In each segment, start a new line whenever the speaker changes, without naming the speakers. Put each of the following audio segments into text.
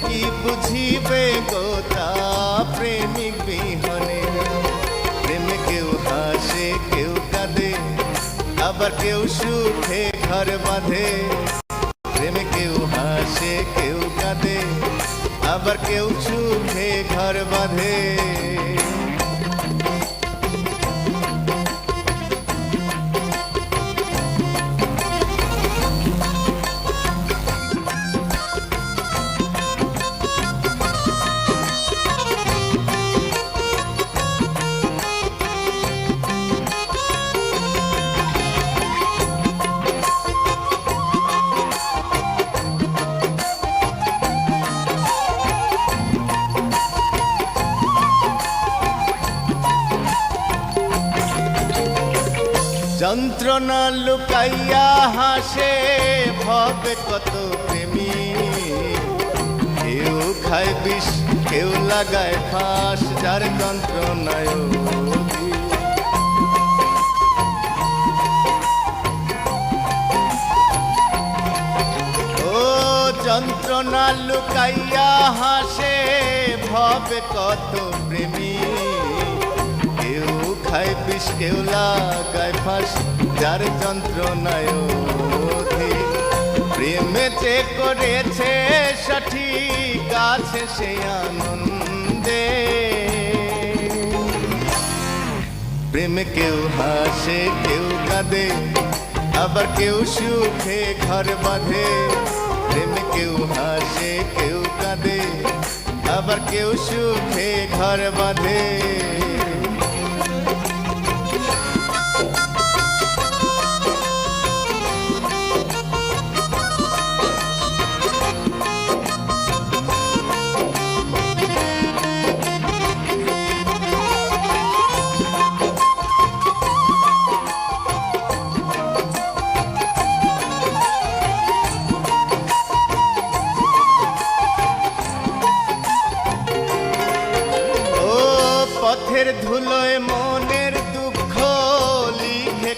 কি বুঝিবে গোতা প্রেমিক বিহনে? প্রেম কেউ হাসে, কেউ কাঁদে, আবার কেউ সুখে ঘর বাঁধে। প্রেম কেউ হাসে, কেউ কাঁদে, আবার কেউ সুখে ঘর বাঁধে। যন্ত্রণা লুকাইয়া হাসে, ভবে কত প্রেমী। কেউ খায় বিষ, কেউ লাগায় ফাঁস, যার যন্ত্রণায় যন্ত্রণা লুকাইয়া হাসে, ভবে কত প্রেমী। খায় বিষ কেউ লাগায় ফাঁস, যার যন্ত্রণায়। প্রেমে যে করেছে সঠিক আছে সে আনন্দে। প্রেমে কেউ হাসে, কেউ কাঁদে, আবার কেউ সুখে ঘর বাঁধে। প্রেমে কেউ হাসে, কেউ কাঁদে, আবার কেউ সুখে ঘর বাঁধে।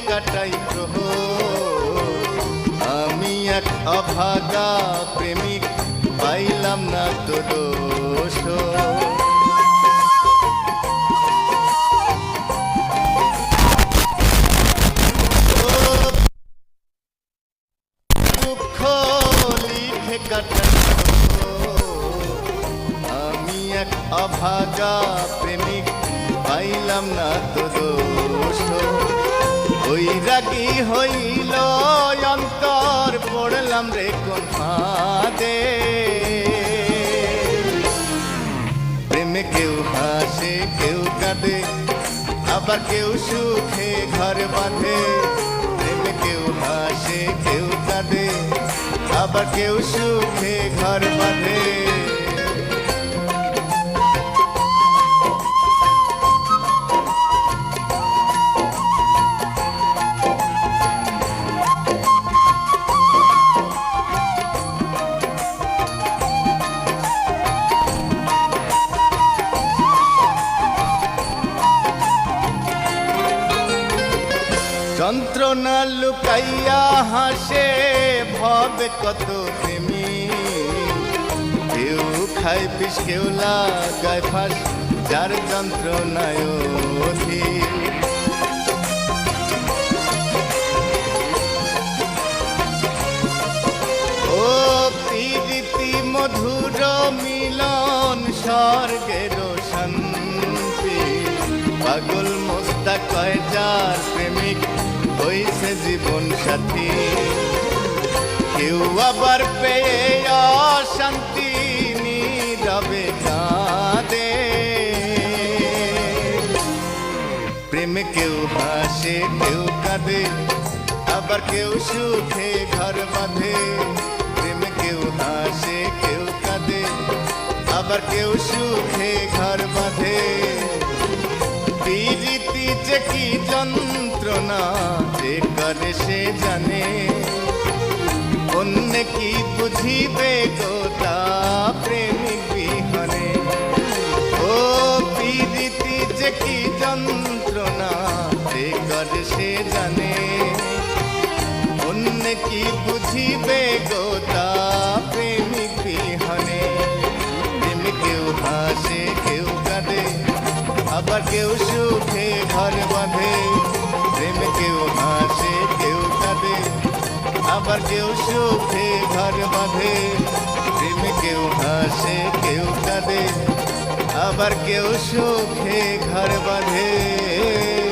কাটাই আমি এক অভাগা প্রেমিক, পাইলাম না তো দোষ। আমি এক অভাগা প্রেমিক, পাইলাম না তো দোষ। ওই রাগি হইল? অন্তর পড়লাম রে কোন ফাঁদে। প্রেমে কেউ হাসে, কেউ কাঁদে, আবার কেউ সুখে ঘর বাঁধে। প্রেমে কেউ হাসে, কেউ কাঁদে, আবার কেউ সুখে ঘর বাঁধে। যন্ত্রণা লুকাইয়া হাসে, ভবে কত প্রেমী কেউ খায় বিষ, কেউ লাগায় ফাঁস, যার যন্ত্রণায় অধীর। ও প্রীতি মধুর মিলন স্বর্গের সাথী। কেউ আবার পেয়ে অশান্তি নীরবে কাঁদে। প্রেমে কেউ হাসে, কেউ কাঁদে, আবার কেউ সুখে ঘর বাঁধে। প্রেমে কেউ হাসে, কেউ কাঁদে, আবার কেউ সুখে ঘর বাঁধে। প্রীতি যে কি যন্ত্রণা করে সে জানে। অন্য কি বুঝিবে গোটা প্রেমিক বিহনে। ও পীড়িতি যে কি যন্ত্রণা সে করে সে জানে। অন্য কি বুঝিবে গোটা কেউ সুখে ঘর বাঁধে, প্রেম কেউ হাসে, কেউ কাঁদে। আবার কেউ সুখে ঘর বাঁধে, প্রেম কেউ হাসে, কেউ কাঁদে। আবার কেউ সুখে ঘর বাঁধে।